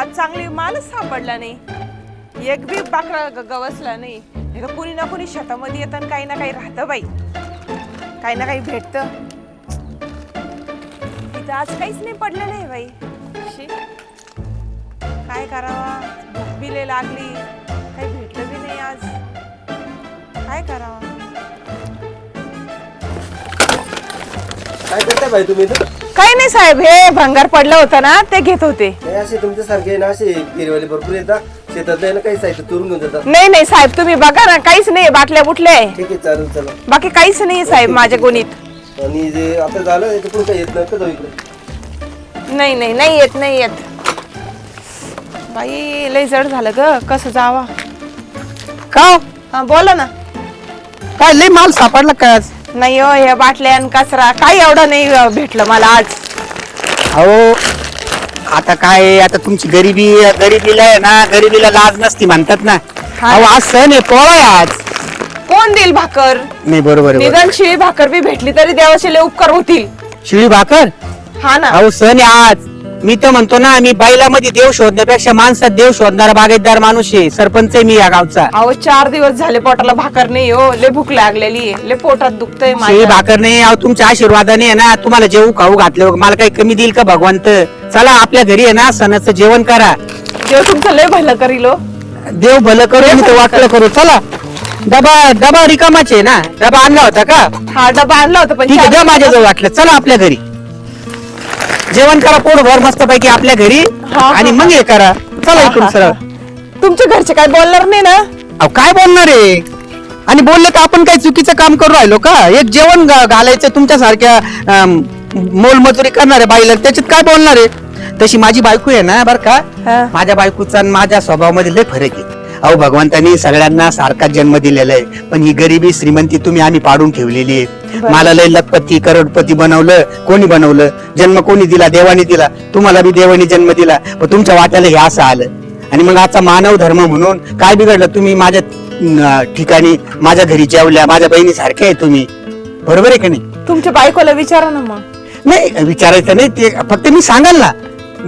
आज चांगली मालच सापडला नाही. एक बी बाकरा गवसला नाही. नाही कुणी ना कुणी शेतामध्ये येतं आणि काही ना काही राहतं बाई. काही ना काही भेटतं. इथं आज काहीच नाही पडलेलं आहे बाई. काय करावा? भूक बी लय लागली. काही भेटलं बी नाही आज. काय करावा? काय करताय भाई तुम्ही इथं? काही नाही साहेब हे भंगार पडलं होतं ना ते घेत होते. असे तुमच्यासारखे ना असे फेरीवाले भरपूर येतात. शेतात आहे ना काही साहित्य चोरून घेऊन जातात नाही नाही साहेब तुम्ही बघा ना काहीच नाही बाटल्या बुटल्या आहे? ठीक आहे चालेल चला बाकी काहीच नाही साहेब माझ्या गुणीत. आणि जे आता झालं काही येत नका जाऊ इकडे? नाही नाही नाही येत नाही येत. बाई लय जड झालं ग कसं जावा? का हो? हा बोला ना. काय लय माल सापडला काय आज? नाही हो हे बाटल्या आणि कचरा. काही एवढं नाही अं, भेटलं मला आज. अहो आता काय आहे, आता तुमची गरिबी गरिबीला आहे ना गरिबीला लाज नसती म्हणतात ना. हा. अहो आज सण आहे पोळा आहे आज. कोण देईल भाकर? नाही बरोबर आहे, बरोबर निदान शिळी भाकर बी भेटली तरी देवाचे लय उपकार होतील. शिळी भाकर? हा ना. अहो सण आहे आज. मी तर म्हणतो ना मी बैलामध्ये देव शोधण्यापेक्षा माणसात देव शोधणारा बागायतदार माणूस आहे. सरपंच आहे मी या गावचा. अहो चार दिवस झाले पोटाला भाकर नाही हो. लय भूक लागलेली आहे. लय पोटात दुखतंय शिळी भाकर नाही अहो तुमच्या आशीर्वादाने आहे ना तुम्हाला जेवू खाऊ घातलं. मला काही कमी देईल का भगवंत? चला आपल्या घरी आहे ना सणाचं जेवण करा. देव तुमचं लय भलं करील हो. देव भलं करू मी तर वाटलं करू. चला डबा डबा रिकामाचे आहे ना. डबा आणला होता का? हा डबा आणला होता पण ठीक आहे चार द्या माझ्या जवळ वाटलं. चला आपल्या घरी. जेवण करा पोट भर मस्त पैकी आपल्या घरी. हा, आणि मग हे करा. चला इकडून सरळ. तुमच्या घरचे काय बोलणार नाही ना? अहो काय बोलणार आहे? आणि बोलले का आपण काही चुकीचं काम करू राहिलो का? एक जेवण घा- घालायचं तुमच्यासारख्या अम, मोलमजुरी करणाऱ्या बाईला त्याच्यात काय बोलणार आहे? तशी माझी बायको आहे ना बर का? हा. माझ्या बायकोचा आणि माझ्या स्वभावामध्ये लय फरक आहे. अहो भगवंतानी सगळ्यांना सारखाच जन्म दिलेला आहे. पण ही गरिबी श्रीमंती तुम्ही आम्ही पाडून ठेवलेली आहे. मला लय लखपती करोडपती बनवलं. कोणी बनवलं? जन्म कोणी दिला? देवाने दिला. तुम्हाला बी देवाने जन्म दिला. पण तुमच्या वाट्याला हे असं आलं. आणि मग आजचा मानव धर्म म्हणून काय बिघडलं? तुम्ही माझ्या ठिकाणी माझ्या घरी जेवल्या. माझ्या बहिणी सारखे आहे तुम्ही. बरोबर आहे का नाही? तुमच्या बायकोला विचारा ना मग. नाही विचारायचं नाही. ते फक्त मी सांगाल ना.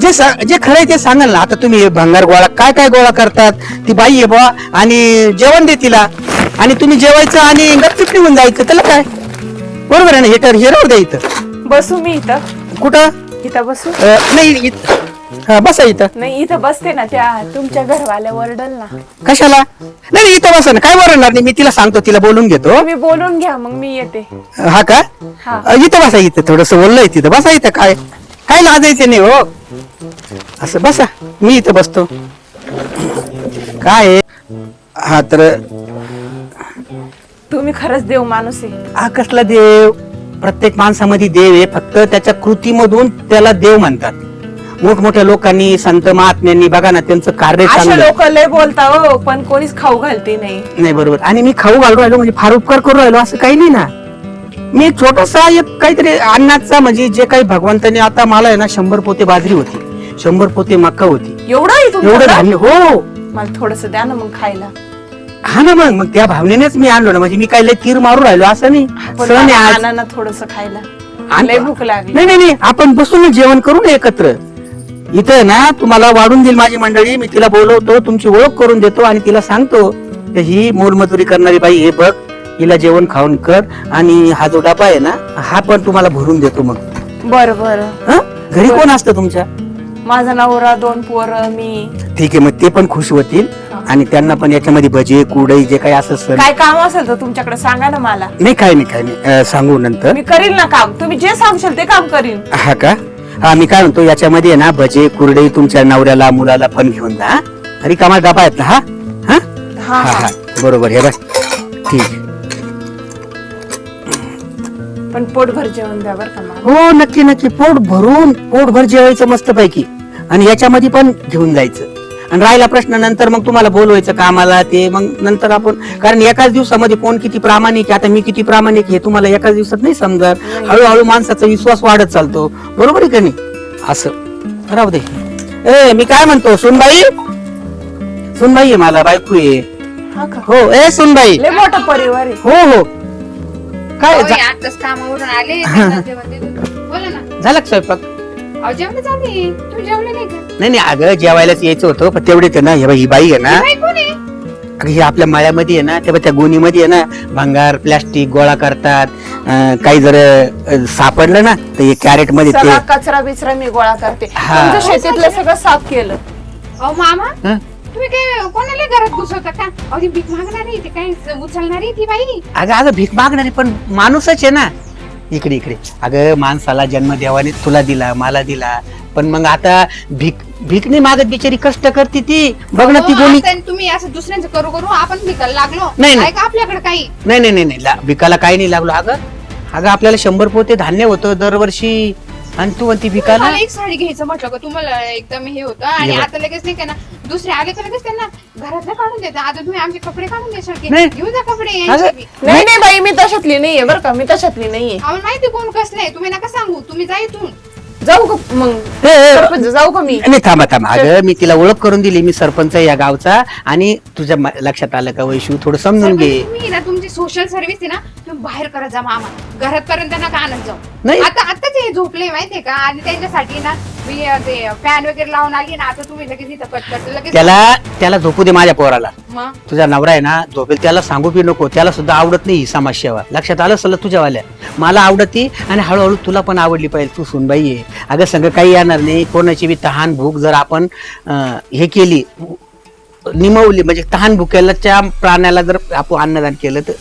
जे सा- जे खरं आहे ते सांगाल ना. आता तुम्ही हे भंगार गोळा काय काय गोळा करतात? ती बाई आहे बुवा. आणि जेवण दे तिला. आणि तुम्ही जेवायचं आणि गपचिप निघून जायचं. त्याला काय? बरोबर आहे ना? हे हे राहू द्या इथं. बसू मी इथं. कुठं? इथं बसू? अं, नाही इथं. हा, बसा इथं. नाही इथं बसते ना त्या तुमच्या घरवाल्या वरडल ना. कशाला? नाही नाही, इथं बसा ना. काय वरणार नाही? मी तिला सांगतो तिला बोलून घेतो. तुम्ही बोलून घ्या मग मी येते. हा का? हा. अ, इथं बसा इथं. थोडस बोललंय तिथं. बसा इथं. काय काय लाजायचं नाही हो. असं बसा. मी इथं बसतो. काय? आहे? हा तर तुम्ही खरंच देव माणूस आहे. हा कसला देव? प्रत्येक माणसामध्ये देव आहे फक्त त्याच्या कृतीमधून त्याला देव म्हणतात. मोठमोठ्या लोकांनी संत महात्म्यांनी बघा ना त्यांचं कार्य चांगलं. लोक लय बोलता हो पण कोणीच खाऊ घालते नाही. नाही बरोबर. आणि मी खाऊ घालू राहिलो म्हणजे फार उपकार करू राहिलो असं काही नाही ना. मी एक छोटासा एक काहीतरी अन्नाचा म्हणजे जे काही भगवंताने आता मला आहे ना शंभर पोते बाजरी होती. शंभर पोते मका होती. एवढं आहे एवढं तुमच्याकडं? धान्य हो. मला थोडस द्या ना मग खायला. हा ना मग मग त्या भावनेनेच मी आणलो ना म्हणजे मी काही लय तीर मारू राहिलो असं नाही. सण आहे मला आज. आणा ना थोडस खायला. आण- लय भूक लागली. नाही नाही नाही आपण बसून जेवण करू ना एकत्र. इथं ना तुम्हाला वाढून देईल माझी मंडळी मी तिला बोलवतो तुमची ओळख करून देतो आणि तिला सांगतो की ही मोलमजुरी करणारी बाई हे बघ हिला जेवण खाऊन कर आणि हा जो डबा आहे ना हा पण तुम्हाला भरून देतो मग. बर बर. हं? घरी कोण असतं तुमच्या? माझा नवरा दोन पोर मी. ठीक आहे मग ते पण खुश होतील. आणि त्यांना पण याच्यामध्ये भजे कुडई जे काही असं सण काय काम असेल तर तुमच्याकडे सांगा ना मला. नाही काय नाही काय नाही. अं, सांगू नंतर. मी करील ना काम. तुम्ही जे सांगशाल ते काम करीन. हा का? हा मी काय म्हणतो याच्यामध्ये आहे ना भजे कुरडई तुमच्या नवऱ्याला मुलाला पण घेऊन जा अरे कामा डबा आहेत ना हा? हा? हा हा हा. हा. बरोबर हे बस ठीक. पण पोटभर जेवण द्या बर का मला हो नक्की नक्की. पोट भरून पोटभर जेवायचं मस्त पैकी आणि याच्यामध्ये पण घेऊन जायचं. आणि राहिला प्रश्न नंतर मग तुम्हाला बोलवायचं कामाला ते मग नंतर आपण कारण एकाच दिवसामध्ये कोण किती प्रामाणिक आहे? आता मी किती प्रामाणिक आहे तुम्हाला एकाच दिवसात नाही समजत. हळूहळू माणसाचा विश्वास वाढत चालतो. बरोबर आहे का नाही? असं. राहू दे. ए मी काय म्हणतो? सुनबाई? सुनबाई आहे मला बायको आहे. हा का? हो ए सुनबाई. लय मोठा परिवार आहे. हो हो. काय होय, झा- आताच कामावरून आले त्यांना जेवण देत होते. बोला ना. झालं का स्वयंपाक? अहो जेवण चालू आहे. तुम्ही जेवले नाही का? नाही नाही अगं जेवायलाच यायचं होतं पण तेवढे ना हे बघ, ही बाई आहे ना. बाई कोण आहे? अगं ही आपल्या माळ्यामध्ये आहे ना तेव्हा त्या गोणीमध्ये आहे ना भंगार प्लास्टिक गोळा करतात. अं, काही जर अं, सापडलं ना तर हे कॅरेटमध्ये ते सगळा कचरा बिचरा मी गोळा करते. हा. तुमच्या शेतीतलं सगळं साफ केलं. अहो मामा हं? तुम्ही काय कोणाला घरात घुसवता का? अहो ती भीक मागणारी ती काय उचलणारी ती बाई? अगं अगं भीक मागणारी पण माणूसच आहे ना. इकडे इकडे. अगं माणसाला जन्म देवाने तुला दिला मला दिला. पण मग आता भीक भीक नाही मागत बिचारी कष्ट करते ती. बघ ना ती गोणी. आता तुम्ही असं दुसऱ्यांचं करू करू आपण भिकायला लागलो. नाही, नाही. आहे का आपल्याकडे काही. नाही नाही नाही नाही. ला- भिकाला काही नाही लागलो. अगं अगं आपल्याला शंभर पोते धान्य होतं दरवर्षी. आणि तू म्हणती भिकाला मला एक साडी घ्यायचं म्हटलं का तुम्हाला एकदम हे होतं. आणि. आता लगेच नाही का ना दुसरे आले तर लगेच त्यांना घरातलं काढून देतात. आता तुम्ही आमचे कपडे काढून द्याल की? नाही. घेऊन जा कपडे अगं, यांचे बी. नाही नाही बाई मी तशातली नाहीये बरं का मी तशातली नाहीये. आम्हाला माहिती कोण कसले तुम्ही नका सांगू. तुम्ही जा इथून. जाऊ का मग. ए, ए, सरपंच जाऊ का मी. नाही थांबा थांबा. अगं मी तिला ओळख करून दिली मी सरपंच आहे या गावचा. आणि तुझ्या म- लक्षात आलं का वैशू? थोडं समजून घे. सरपंच, तुम्ही ना तुमची सोशल सर्व्हिस आहे ना तुम्ही बाहेर करत जा मामा. घरात पर्यंत नका आणत जाऊ. नाही. आता हे झोपले माहितीये का? आणि त्यांच्यासाठी ना मी अं, ते फॅन वगैरे लावून आली ना आता तुम्ही लगेच इथं कट करते. लगेच त्याला त्याला झोपू दे माझ्या पोराला. मग? तुझा नवरा आहे ना झोपेल त्याला सांगू बी नको. त्याला सुद्धा आवडत नाही ही समाजसेवा. लक्षात आलं सल्ला तुझ्यावाल्या? मला आवडती आणि हळूहळू तुला पण आवडली पाहिजे. तू सुनबाई आहे. अगं सगळं काही येणार नाही. कोणाची बी तहान भूक जर आपण अं, हे केली निमवली म्हणजे तहान भुकेलाच्या प्राण्याला जर आपण अन्नदान केलं तर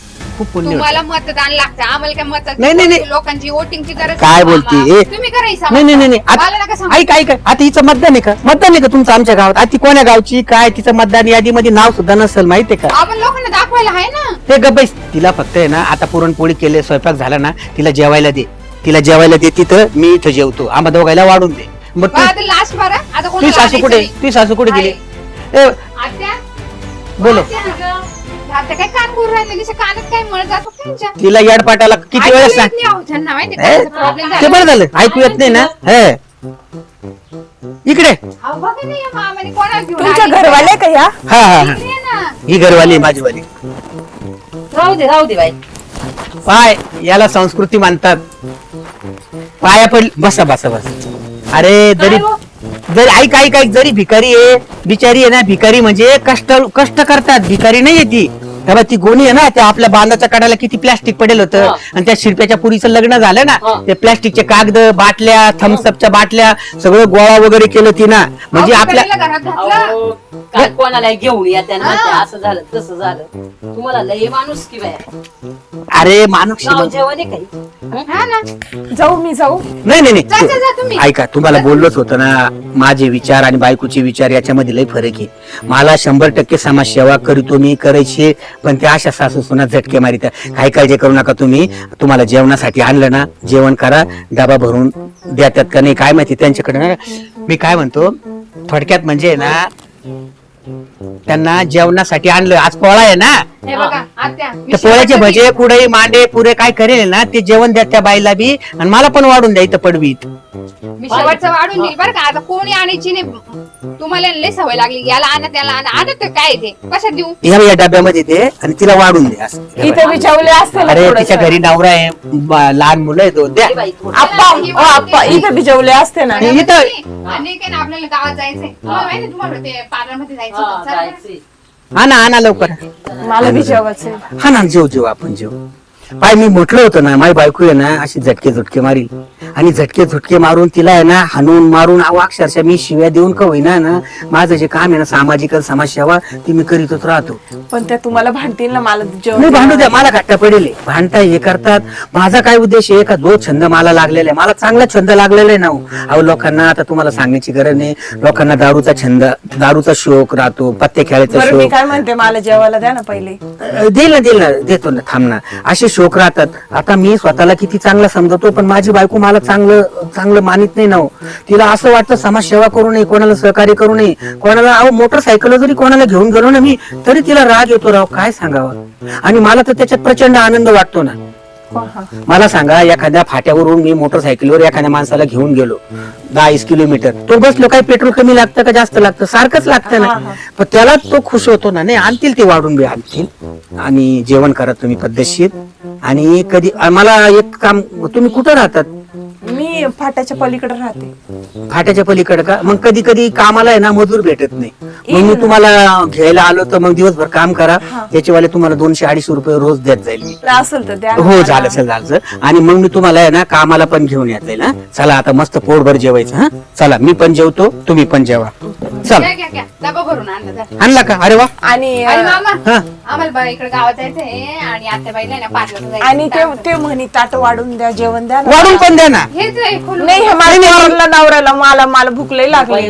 खूप पुण्य होतं. तुम्हाला मतदान लागतं. आम्हाला काय नाही, नाही, नाही. लोकांची वोटिंगची गरज काय नाही, बोलती? मामा. ए. तुम्ही करायचं नाही नाही नाही नाही. मला नका आता सांगू. ऐक ऐक. आता हिचं मतदान आहे का? मतदान आहे का तुमचं आमच्या गावात? आता ती कोण्या गावची? काय? तिचं मतदान यादीमध्ये नाव सुद्धा नसेल माहितीये का? आपण लोकांना दाखवायला आहे ना. ते गप्प तिला फक्त आहे ना आता पुरणपोळी केले स्वयंपाक झाला ना तिला जेवायला दे. तिला जेवायला दे तिथं मी इथं जेवतो. आम्हा दोघायला वाढून दे. मग बरं, आता लास्ट बारा. आता तू कोणाला सासू कुठे? नाही. तू सासू कुठे गेली? ए, आत्या? बोलो. आत्या, आता काय कान करू राहिले दिसे कानात काय मळ जातो त्यांच्या? तिला याडपाटाला किती ऐकू वेळेस येत सांग. नाही अहो, त्यांना माहिती ए, प्रॉब्लेम ते बरं झालं. ऐकू येत नाही ना? हे. इकडे. अहो, बघा ना या मामाने कोणाला घेऊन तुमच्या आली. घरवाले का ह्या हा हा. हा इकडे ये ना. ही घरवाली आहे माझीवाली. राहू दे राहू दे बाई. पाय याला संस्कृती मानतात. पाया पड बसा बसा बसा. अरे जरी जरी ऐक ऐक ऐक जरी भिकारी आहे बिचारी आहे ना भिकारी म्हणजे कष्ट कष्ट करतात भिकारी नाही आहे ती तेव्हा ती गोणी आहे ना त्या आपल्या बांधाच्या काढायला किती प्लास्टिक पडेल होतं. आणि त्या शिरप्याच्या पुरीचं लग्न झालं ना. ते प्लास्टिकचे कागद बाटल्या थम्सअपच्या बाटल्या सगळं गोळा वगैरे केलं ती ना म्हणजे आपल्या अहो, काय कोणाला घेऊन या त्यांना असं झालं तसं झालं. तुम्हाला लय माणूस की बाया अरे माणूस गाव जेवण आहे काही? हा? ना. जाऊ मी जाऊ. नाही नाही जा, जा, जा तुम्ही. नाही ऐका तुम्हाला बोललोच होतं ना माझे विचार आणि बायकोचे विचार याच्यामध्ये लय फरक आहे. मला शंभर टक्के समाजसेवा करीतो मी करायची. पण त्या अशा सासू सुना झटके मारित काही काळजी करू नका तुम्ही तुम्हाला जेवणासाठी आणलं ना जेवण करा डबा भरून द्या त्यात का नाही काय माहिती त्यांच्याकडे ना. मी काय म्हणतो थोडक्यात म्हणजे ना त्यांना जेवणासाठी आणलं. आज पोळा आहे ना? हे बघा आत्या मी त्या पोळ्याचे शेवटचं भजे कुडे मांडे पुरे काय करेल ना ते जेवण द्या त्या बाईला बी. आणि मला पण वाढून द्या इथं पडवीत. मी शेवटचं वाढून देईल बरं का? आता कोणी आणायची नाही. तुम्हाला लय सवय लागली. याला आणा त्याला आणा. तर काय ते? कशात देऊ? या या डब्यामध्ये दे आणि तिला वाढून दे असं. हे इथे मी जेवले असते ना अरे थोडंसं. तिच्या घरी नवरा आहे. ब- लहान मुलं आहे दोन. द्या. आप्पा अ, आप्पा इथे बी जेवले असते ना. हे इथं- आणि काय ना आपल्याला गावात जायचंय. तुम्हाला माहिती आहे तुम्हाला ते पार्लरमध्ये जायचं हा, होतं. हा ना हा ना लवकर. मला बी जेवायचंय. हा ना जेव जेव आपण जेव पाय मी म्हटलं होतं ना माझी बायको आहे ना अशी झटके झटके मारी. आणि झटके झुटके मारून तिला आहे ना हाणून मारून अक्षरशः मी शिव्या देऊन का होईना ना माझं जे काम आहे ना सामाजिक समाजसेवा ती मी करीतच राहतो. पण त्या तुम्हाला भांडतील ना मला जेवण भांडू द्या मला घट्टा पडेल. भांडता हे करतात. माझा काय उद्देश आहे का जो छंद मला लागलेला आहे. मला चांगला छंद लागलेला आहे ना हो. अहो लोकांना आता तुम्हाला सांगण्याची गरज नाही. लोकांना दारूचा छंद दारूचा शोक राहतो पत्ते खेळायचा बरं मी शोक. काय म्हणते मला जेवायला द्या ना पहिले. देईल ना देईल ना देतो ना थांब ना. असे शोक राहतात. आता मी स्वतःला किती चांगला समजतो पण माझी बायको मला चांगलं चांगलं मानित नाही ना हो. तिला असं वाटतं समाजसेवा करू नये कोणाला सहकार्य करू नये. कोणाला अहो मोटरसायकल जरी कोणाला घेऊन गेलो ना मी तरी तिला राग येतो राव काय सांगावं? आणि मला तर त्याच्यात प्रचंड आनंद वाटतो ना. मला सांगा एखाद्या फाट्यावरून मी मोटरसायकलवर एखाद्या माणसाला घेऊन गेलो दहा वीस किलोमीटर. तो बसलो काही पेट्रोल कमी लागतं का जास्त लागतं? सारखंच लागतं ना. पण त्याला तो खुश होतो ना नाही आणतील ते वाढून बी आणतील. आणि जेवण करा तुम्ही पद्धतशीर. आणि कधी मला एक काम तुम्ही कुठं राहतात? मी फाट्याच्या पलीकडे राहते. फाट्याच्या पलीकडे का? मग कधी कधी कामाला आहे ना मजूर भेटत नाही. मग मी तुम्हाला घ्यायला आलो तर मग दिवसभर काम करा. त्याच्यावाले तुम्हाला दोनशे अडीचशे रुपये रोज देत जाईल मी. असेल तर द्या हो झालं सर झालं sir. आणि मग मी तुम्हाला आहे ना कामाला पण घेऊन येत जाईल हा. चला आता मस्त पोटभर जेवायचं हा. चला मी पण जेवतो तुम्ही पण जेवा. चला. घ्या घ्या घ्या. डबा भरून आणला जा. आणला का? अरे वा. आणि आणि अं, मामा हा. आम्हाला बरं इकडे गावात जायचंय. आणि आत्या बाईला ना पार्लर जायचं आणि ते ते म्हणी ताट वाढून द्या जेवण द्या ना. वाढून पण द्या ना. हेच आहे खोलून. नाही हे माझ्या नवऱ्याला नवऱ्याला मला मला भूक लई लागली.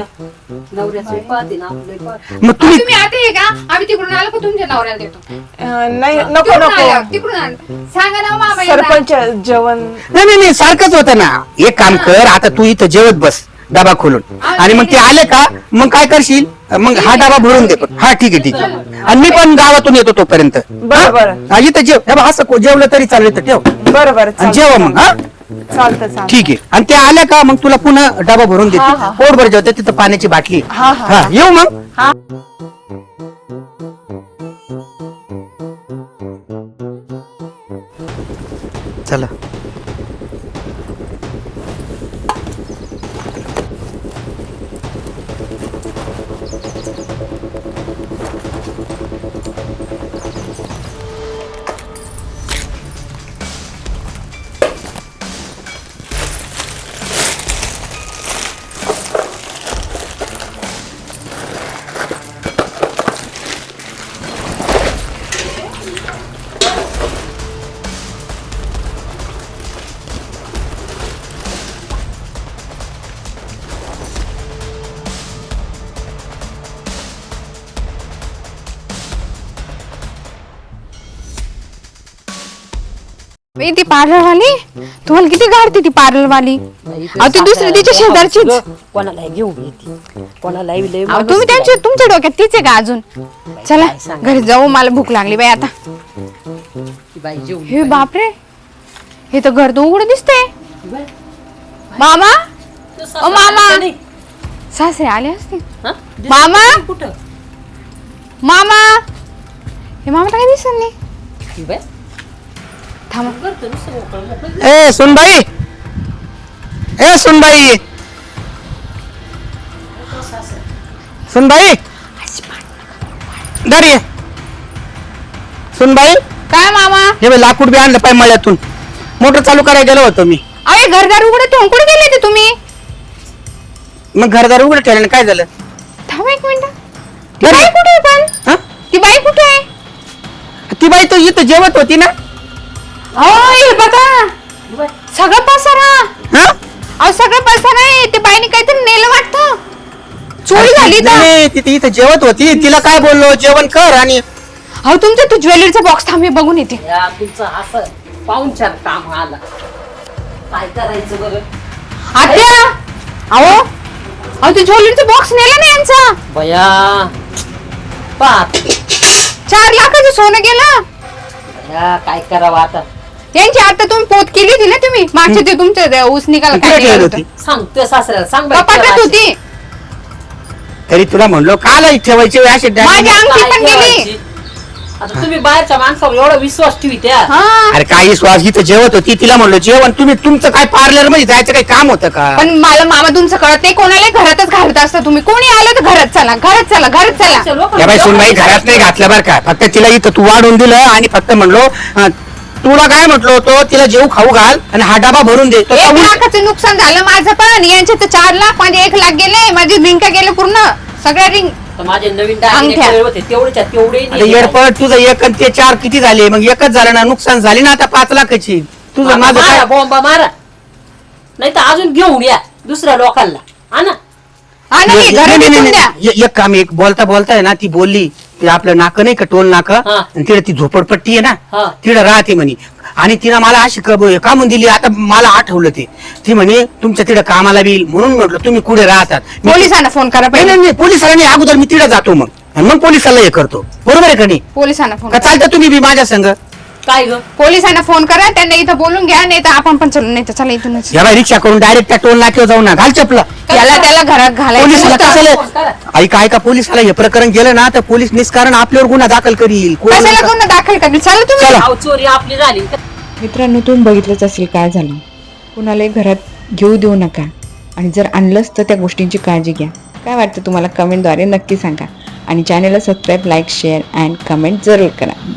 नवऱ्याचं पाहते ना आपलं पाहते. मग तुम्ही तुम्ही आता हे का? आम्ही तिकडून आलो का तुमच्या नवऱ्याला देतो. अं, नाही नको तिकडून नको. आलो, तिकडून आलो सांगा ना मामा यांना. सरपंच जेवण नाही नाही नाही सारखंच होतं ना. एक काम कर आता तू इथं जेवत बस. डबा खोलून. आणि मग ते आले का मग काय करशील? मग हा डबा भरून दे पण हा ठीक आहे ठीक आहे. आणि मी पण गावातून येतो तोपर्यंत. बरं, बरं. हा, इथं जेव हे बघ, असं को- जेवलं तरी चालेल तर ठेव. बरं बरं आणि चालतं. जेवा मग हा? चालतं चालतं ठीक आहे. आणि ते आल्या का मग तुला पुन्हा डबा भरून हा, देते हा. पोटभर जेवते तिथं पाण्याची बाटली. हा, हा. हा येऊ मग. हा. चला. ती पार्लर वाली तुम्हाला किती गाडते ती पार्लर वाली अहो ती दुसरी तिच्या शेजारचीच. कोणाला घेऊन येते कोणाला लय अहो तुम्ही त्यांच्या तुमच्या डोक्यात तीच आहे का अजून? चला घरी जाऊ मला भूक लागली बाई आता. बाई हे बापरे. हे तर घर तर उघड दिसतंय मामा? ओ मामा. सासरे आले असते? मामा? कुठं? मामा? हे मामा काय दिसत नाही? बाई थांबा. ए सुनबाई! ए सुनबाई! सुनबाई! दर ये। सुनबाई! काय मामा? हे बघ, लाकूड बी आणलं पाय मळ्यातून. मोटर चालू करायला गेलो होतो मी. अरे घरदार उघडे कुठे गेले ते तुम्ही? मग घरदार उघडं ठेवलं काय झालं? थांबा एक मिनिट. ती. बाई कुठे आहे पण? हा? ती बाई कुठे आहे? ती बाई तो इथं जेवत होती ना? अहो हे बघा सगळं पसारा. हा? अहो सगळं पसारा आहे. ते बाईने काहीतरी नेलं वाटतं. चोरी झाली तर. नाही, ती ती इथं जेवत होती. तिला काय बोललो? जेवण कर आणि अहो तुमचं तू ज्वेलरीचा बॉक्स थांबे बघून येते. या तुमचं असं पाहुणचार काम आला. काय करायचं बरं? आत्या! अहो अहो ते ज्वेलरीचा बॉक्स नेला ना यांचा. बया पाहत चार लाखाचं सोनं गेलं. बया काय करावं आता? यांची आता तुम्ही पोत केली होती ना तुम्ही? मागच्या ते तुमचं ऊस निघाला कुठे काय? ठेवली होती? होतं? सांगतोय सासऱ्याला सांग बाई कपाटात ठेवायची. होती. तरी तुला म्हणलो काला ठेवायचे अंगठी काय पण गेली. ठेवायची? आता तुम्ही बाहेरच्या माणसावर एवढा विश्वास ठेवित्या. हा. अरे काही इथं जेवत होती. तिला म्हणलो जेवण तुम्ही तुमचं काय पार्लरमध्ये जायचं काही काम होतं का? पण मला मामा तुमचं कळत नाही कोणाला घरातच घालत असतं तुम्ही. कोणी आलं तर घरात चला घरात चला घरात चला. लोक या बाई सुनबाई घरात नाही घातलं बरं का. फक्त तिला इथं तू वाढून दिलं आणि फक्त म्हणलो अं, तुला काय म्हटलो होतो? तिला जेव खाऊ घाल आणि हा डबा भरून दे. तो एक उलट- लाखाचं नुकसान झालं माझं पण. यांचे तर चार लाख माझे एक लाख गेले. माझी रिंका गेले पूर्ण. सगळ्या रिंग माझे नवीन दागिने अंगठ्या. केलेले होते. तेवढेच्या तेवढे आता येडपड तुझं एक आणि ते चार किती झाले? मग एकच झालं ना नुकसान झाली ना आता पाच लाखाची. तुझं माझं काय? मारा बॉम्बा मारा. नाही तर अजून घेऊन या दुसऱ्या लोकांना. हा ना? हा नाही नाही, घरात नाही, नाही, विकून द्या. नाही. ए- एक काम एक बोलता बोलता आहे ना ती बोलली ते आपलं नाकं नाही का टोल नाकं? हा. आणि तिला ती झोपडपट्टी आहे हा. ना तिला राहते म्हणे. आणि तिनं मला अशी कब कामून दिली आता मला आठवलं ते. ती म्हणे तुमच्या तिकडे कामाला बी येईल. म्हणून म्हटलं तुम्ही कुठे राहतात? मी- पोलिसांना फोन करा नाही पहिले. नाही नाही, पोलिसांनी अगोदर मी तिकडे जातो मग. आणि मग पोलिसाला हे करतो. बरोबर आहे का नाही? पोलिसांना फोन का चालतं तुम्ही बी माझ्या संग? काय ग? पोलिसांना फोन करा त्यांना इथं बोलून घ्या नाही तर आपण पण चलू नाही तर चला इथूनच. या बाई रिक्षा करून डायरेक्ट त्या टोल नाक्यावर जाऊ ना घाल चपला. त्याला त्याला घरात पोलिसाला घालायचं फोन करा. कशाला ऐका ऐका पोलिसाला हे प्रकरण गेलं ना तर पोलीस निष्कारण आपल्यावर गुन्हा दाखल करील. कोण- कशाला गुन्हा दाखल करेल? चला तुम्ही. चला. अहो, चोरी आपली झाली. मित्रांनो तुम्ही बघितलंच असेल काय झालं. कुणालाही घरात घेऊ देऊ नका. आणि जर आणलंच तर त्या गोष्टींची काळजी घ्या. काय वाटतं तुम्हाला? कमेंटद्वारे नक्की सांगा. आणि चॅनलला subscribe like share and comment जरूर करा.